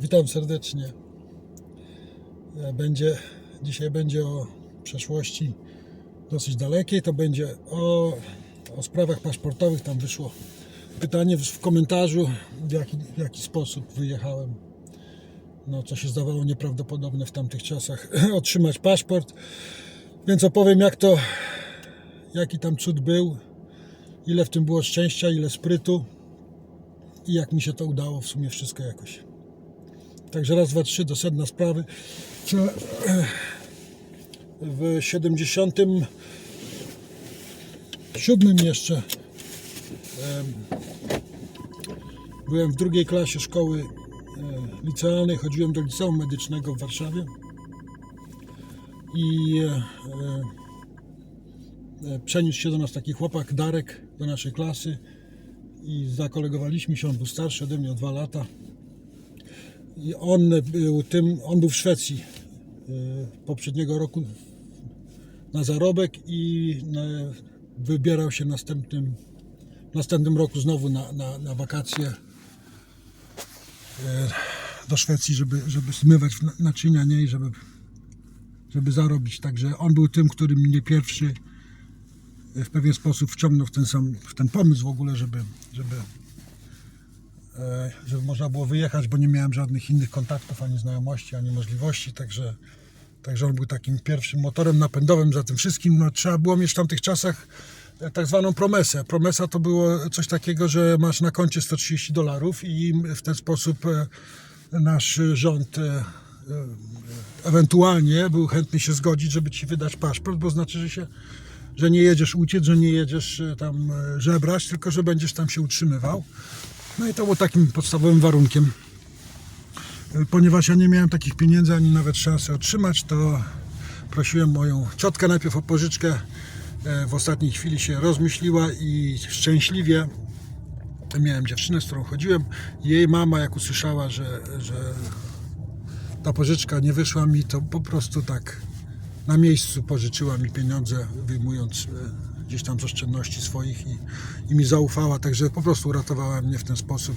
Witam serdecznie. E, Będzie, dzisiaj będzie o przeszłości dosyć dalekiej. To będzie o, o sprawach paszportowych. Tam wyszło pytanie w, komentarzu, w jaki, w jaki sposób wyjechałem. No, co się zdawało nieprawdopodobne w tamtych czasach, otrzymać paszport. Więc opowiem, jak to, jaki tam cud był, ile w tym było szczęścia, ile sprytu i jak mi się to udało w sumie wszystko jakoś. Także raz, dwa, trzy do sedna sprawy. Co w 77 jeszcze em, byłem w drugiej klasie szkoły e, licealnej, chodziłem do liceum medycznego w Warszawie. I e, e, przeniósł się do nas taki chłopak Darek do naszej klasy. I zakolegowaliśmy się, on był starszy ode mnie o dwa lata i on był tym, on był w Szwecji e, poprzedniego roku na zarobek i e, wybierał się następnym, w następnym roku znowu na, na, na wakacje e, do Szwecji, żeby, żeby zmywać na- naczynia nie i żeby, żeby zarobić. Także on był tym, który mnie pierwszy w pewien sposób wciągnął w ten sam, w ten pomysł w ogóle, żeby, żeby żeby można było wyjechać, bo nie miałem żadnych innych kontaktów, ani znajomości, ani możliwości, także, także on był takim pierwszym motorem napędowym za tym wszystkim. No, trzeba było mieć w tamtych czasach e, tak zwaną promesę. Promesa to było coś takiego, że masz na koncie 130 dolarów i w ten sposób e, nasz rząd e, e, ewentualnie był chętny się zgodzić, żeby ci wydać paszport, bo znaczy, że się że nie jedziesz uciec, że nie jedziesz e, tam e, żebrać, tylko że będziesz tam się utrzymywał. No i to było takim podstawowym warunkiem. E, Ponieważ ja nie miałem takich pieniędzy, ani nawet szansy otrzymać, to prosiłem moją ciotkę najpierw o pożyczkę. E, W ostatniej chwili się rozmyśliła i szczęśliwie miałem dziewczynę, z którą chodziłem. Jej mama, jak usłyszała, że, że ta pożyczka nie wyszła mi, to po prostu tak na miejscu pożyczyła mi pieniądze, wyjmując e, gdzieś tam z oszczędności swoich i, i mi zaufała, także po prostu uratowała mnie w ten sposób.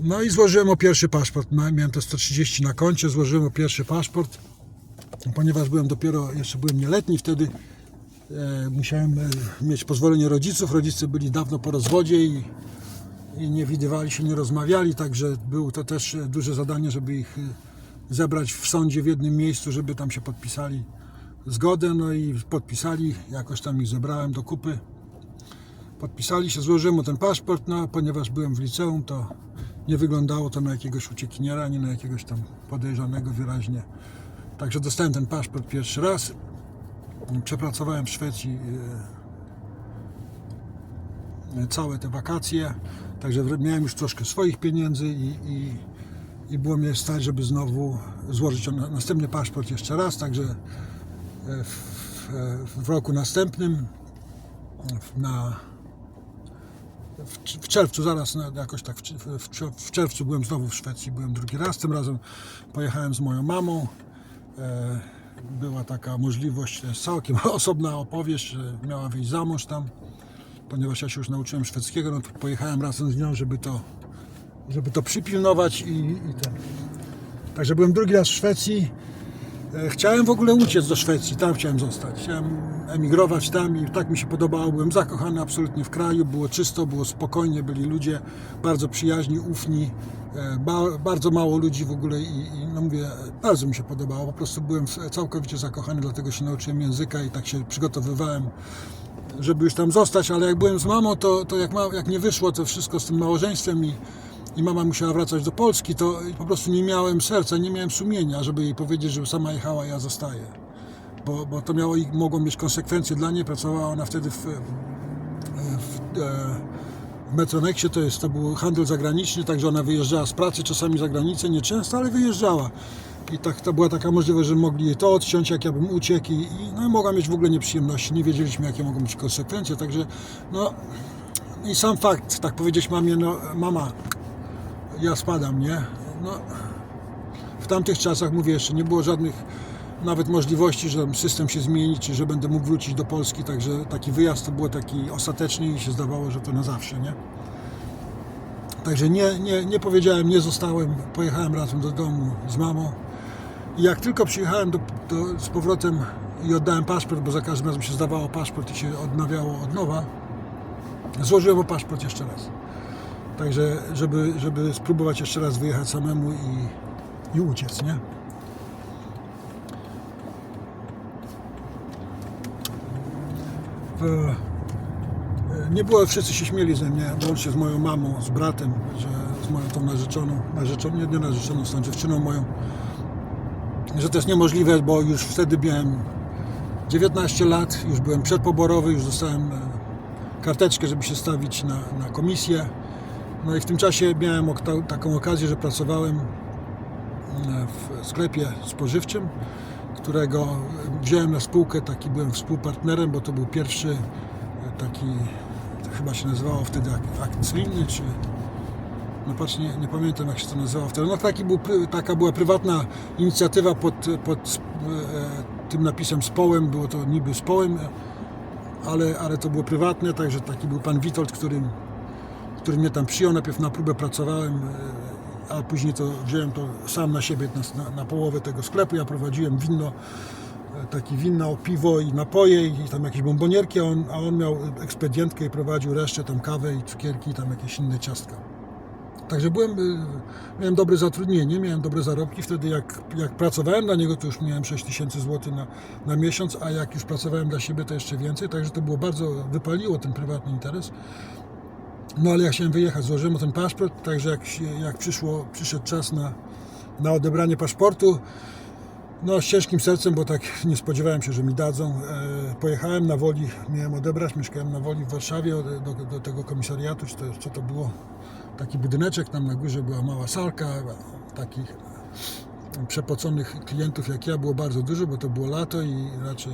No i złożyłem o pierwszy paszport. Miałem te 130 na koncie, złożyłem o pierwszy paszport, ponieważ byłem dopiero, jeszcze byłem nieletni wtedy. E, musiałem e, mieć pozwolenie rodziców. Rodzice byli dawno po rozwodzie i, i nie widywali się, nie rozmawiali, także było to też e, duże zadanie, żeby ich e, zebrać w sądzie w jednym miejscu, żeby tam się podpisali zgodę, no i podpisali, jakoś tam ich zebrałem do kupy. Podpisali się, złożyłem mu ten paszport, no ponieważ byłem w liceum, to nie wyglądało to na jakiegoś uciekiniera, ani na jakiegoś tam podejrzanego wyraźnie. Także dostałem ten paszport pierwszy raz. Przepracowałem w Szwecji e, całe te wakacje, także miałem już troszkę swoich pieniędzy i, i, i było mnie stać, żeby znowu złożyć na- następny paszport jeszcze raz, także w, roku następnym na w, czerwcu, zaraz jakoś tak w, czerwcu byłem znowu w Szwecji, byłem drugi raz, tym razem pojechałem z moją mamą. E, była taka możliwość, jest całkiem osobna opowieść, miała wyjść za mąż tam, ponieważ ja się już nauczyłem szwedzkiego, no to pojechałem razem z nią, żeby to, żeby to przypilnować i, i ten. Także byłem drugi raz w Szwecji. E, Chciałem w ogóle uciec do Szwecji, tam chciałem zostać. Chciałem emigrować tam i tak mi się podobało. Byłem zakochany absolutnie w kraju, było czysto, było spokojnie, byli ludzie bardzo przyjaźni, ufni. E, Ba, bardzo mało ludzi w ogóle i, i no mówię, bardzo mi się podobało. Po prostu byłem całkowicie zakochany, dlatego się nauczyłem języka i tak się przygotowywałem, żeby już tam zostać. Ale jak byłem z mamą, to, to jak, ma, jak nie wyszło to wszystko z tym małżeństwem i, i mama musiała wracać do Polski, to po prostu nie miałem serca, nie miałem sumienia, żeby jej powiedzieć, żeby sama jechała, ja zostaję. Bo, bo to miało i mogło mieć konsekwencje dla niej. Pracowała ona wtedy w, w, w Metronexie, to, jest, to był handel zagraniczny, także ona wyjeżdżała z pracy czasami za granicę, nie często, ale wyjeżdżała. I tak, to była taka możliwość, że mogli jej to odciąć, jak ja bym uciekł i, i no, mogła mieć w ogóle nieprzyjemności. Nie wiedzieliśmy, jakie mogą być konsekwencje, także no i sam fakt, tak powiedzieć mamie, no mama, ja spadam, nie? No, w tamtych czasach, mówię jeszcze, nie było żadnych nawet możliwości, że system się zmieni, czy że będę mógł wrócić do Polski, także taki wyjazd to było taki ostateczny i się zdawało, że to na zawsze, nie? Także nie, nie, nie powiedziałem, nie zostałem, pojechałem razem do domu z mamą. I jak tylko przyjechałem do, do, z powrotem i oddałem paszport, bo za każdym razem się zdawało paszport i się odnawiało od nowa, złożyłem o paszport jeszcze raz. Także, żeby, żeby spróbować jeszcze raz wyjechać samemu i, i uciec, nie? W, nie było, wszyscy się śmieli ze mnie, łącznie z moją mamą, z bratem, że z moją tą narzeczoną, narzeczoną nie, nie narzeczoną, z tą dziewczyną moją, że to jest niemożliwe, bo już wtedy miałem 19 lat, już byłem przedpoborowy, już dostałem e, karteczkę, żeby się stawić na, na komisję. No i w tym czasie miałem taką okazję, że pracowałem e, w sklepie spożywczym, którego wziąłem na spółkę, taki byłem współpartnerem, bo to był pierwszy e, taki, to chyba się nazywało wtedy ak- akcyjny, czy no patrz, nie, nie pamiętam jak się to nazywało wtedy. No taki był, taka była prywatna inicjatywa pod, pod e, tym napisem Społem, było to niby Społem, ale, ale to było prywatne, także taki był pan Witold, który, który mnie tam przyjął. Najpierw na próbę pracowałem, e, a później to wziąłem to sam na siebie na, na, połowę tego sklepu. Ja prowadziłem winno, e, taki winno, piwo i napoje i tam jakieś bombonierki, a on, a on miał ekspedientkę i prowadził resztę, tam kawę i cukierki i tam jakieś inne ciastka. Także byłem, y, miałem dobre zatrudnienie, miałem dobre zarobki. Wtedy jak, jak pracowałem dla niego, to już miałem 6 tysięcy złotych na, na miesiąc, a jak już pracowałem dla siebie, to jeszcze więcej. Także to było bardzo, wypaliło ten prywatny interes. No ale ja chciałem wyjechać, złożyłem ten paszport, także jak, jak przyszło, przyszedł czas na, na odebranie paszportu, no z ciężkim sercem, bo tak nie spodziewałem się, że mi dadzą. E, pojechałem na Woli, miałem odebrać, mieszkałem na Woli w Warszawie do, do, do tego komisariatu, czy to, co to było, taki budyneczek, tam na górze była mała salka, takich przepoconych klientów jak ja było bardzo dużo, bo to było lato i raczej,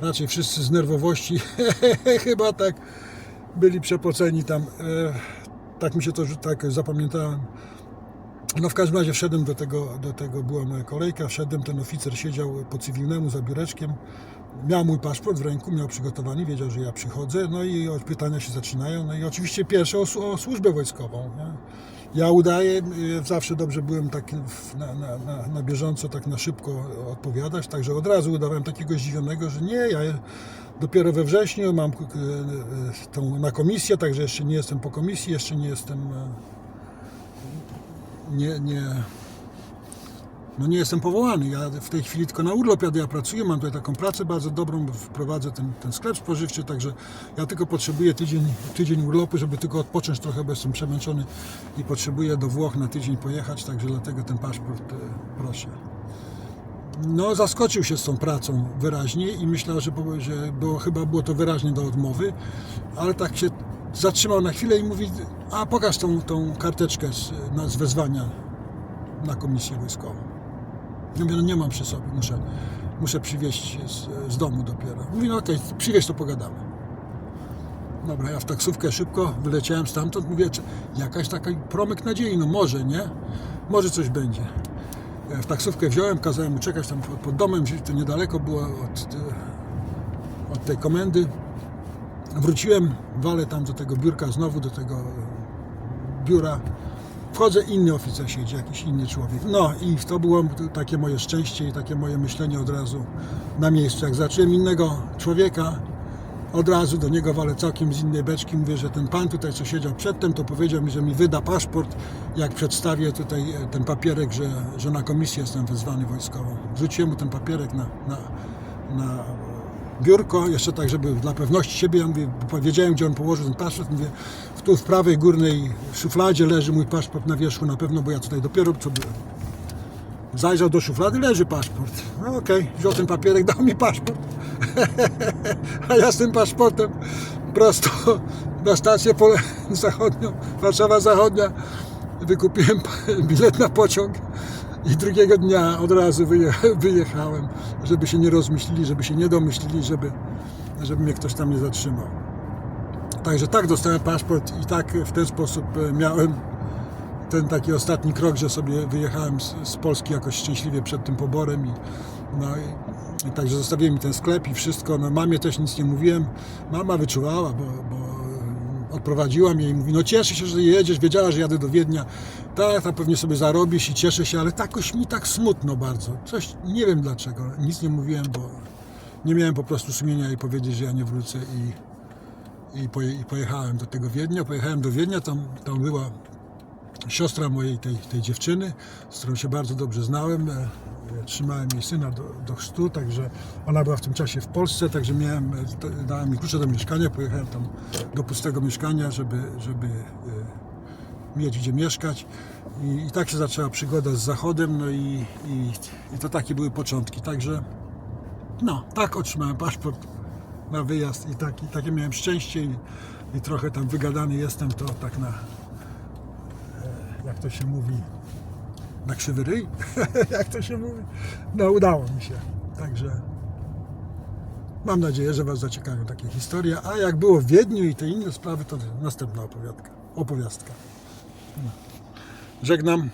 raczej wszyscy z nerwowości chyba tak byli przepoceni tam. E, tak mi się to tak zapamiętałem. No w każdym razie wszedłem do tego, do tego była moja kolejka, wszedłem, ten oficer siedział po cywilnemu za biureczkiem, miał mój paszport w ręku, miał przygotowany, wiedział, że ja przychodzę, no i pytania się zaczynają, no i oczywiście pierwsze o, o służbę wojskową. Nie? Ja udaję, y, zawsze dobrze byłem tak na, na, na, na bieżąco, tak na szybko odpowiadać, także od razu udawałem takiego zdziwionego, że nie, ja dopiero we wrześniu mam y, y, tą na komisję, także jeszcze nie jestem po komisji, jeszcze nie jestem... y, nie, nie, no nie jestem powołany. Ja w tej chwili tylko na urlop jadę, ja pracuję, mam tutaj taką pracę bardzo dobrą, wprowadzę ten, ten sklep spożywczy, także ja tylko potrzebuję tydzień, tydzień urlopu, żeby tylko odpocząć trochę, bo jestem przemęczony i potrzebuję do Włoch na tydzień pojechać, także dlatego ten paszport e, proszę. No, zaskoczył się z tą pracą wyraźnie i myślał, że, było- że chyba było to wyraźnie do odmowy, ale tak się zatrzymał na chwilę i mówi, a pokaż tą, tą karteczkę z, z wezwania na komisję wojskową. Ja mówię, no nie mam przy sobie, muszę, muszę przywieźć z, z domu dopiero. Mówi, no okej, przywieź to pogadamy. Dobra, ja w taksówkę szybko wyleciałem stamtąd, mówię, jakaś taki promyk nadziei, no może, nie? Może coś będzie. E, W taksówkę wziąłem, kazałem mu czekać tam pod, domem, to niedaleko było od, e, od tej komendy. Wróciłem, walę tam do tego biurka znowu, do tego biura. Wchodzę, inny oficer siedzi, jakiś inny człowiek. No i to było takie moje szczęście i takie moje myślenie od razu na miejscu. Jak zacząłem innego człowieka, od razu do niego walę całkiem z innej beczki. Mówię, że ten pan tutaj, co siedział przedtem, to powiedział mi, że mi wyda paszport, jak przedstawię tutaj e, ten papierek, że, że na komisję jestem wezwany wojskową. Wrzuciłem mu ten papierek na, na, na biurko, jeszcze tak, żeby dla pewności siebie, ja mówię, bo wiedziałem, gdzie on położył ten paszport, mówię, tu w prawej górnej szufladzie leży mój paszport na wierzchu na pewno, bo ja tutaj dopiero co byłem. Zajrzał do szuflady, leży paszport. No okej, wziął ten papierek, dał mi paszport. A ja z tym paszportem prosto na stację pole zachodnią, Warszawa Zachodnia. Wykupiłem bilet na pociąg i drugiego dnia od razu wyje- wyjechałem, żeby się nie rozmyślili, żeby się nie domyślili, żeby, żeby mnie ktoś tam nie zatrzymał. Także tak dostałem paszport i tak w ten sposób e, miałem ten taki ostatni krok, że sobie wyjechałem z, z Polski jakoś szczęśliwie przed tym poborem i, no i, i także zostawiłem mi ten sklep i wszystko. No mamie też nic nie mówiłem. Mama wyczuwała, bo, bo odprowadziła mnie i mówi, no cieszę się, że jedziesz, wiedziała, że jadę do Wiednia. Tak, tam pewnie sobie zarobisz i cieszę się, ale takoś mi tak smutno bardzo. Coś, nie wiem dlaczego, nic nie mówiłem, bo nie miałem po prostu sumienia i powiedzieć, że ja nie wrócę i, i pojechałem do tego Wiednia. Pojechałem do Wiednia, tam, tam była siostra mojej tej, tej dziewczyny, z którą się bardzo dobrze znałem. E, e, Trzymałem jej syna do, do chrztu, także ona była w tym czasie w Polsce, także miałem, e, dałem mi klucze do mieszkania, pojechałem tam do pustego mieszkania, żeby, żeby mieć gdzie mieszkać. I, I tak się zaczęła przygoda z Zachodem, no i, i, i to takie były początki. Także no, tak otrzymałem paszport na wyjazd i, tak, i takie miałem szczęście i, i trochę tam wygadany jestem, to tak na, jak to się mówi, na krzywy ryj, jak to się mówi. No udało mi się, także mam nadzieję, że Was zaciekawią takie historie, a jak było w Wiedniu i te inne sprawy, to następna opowiadka, opowiastka. Żegnam.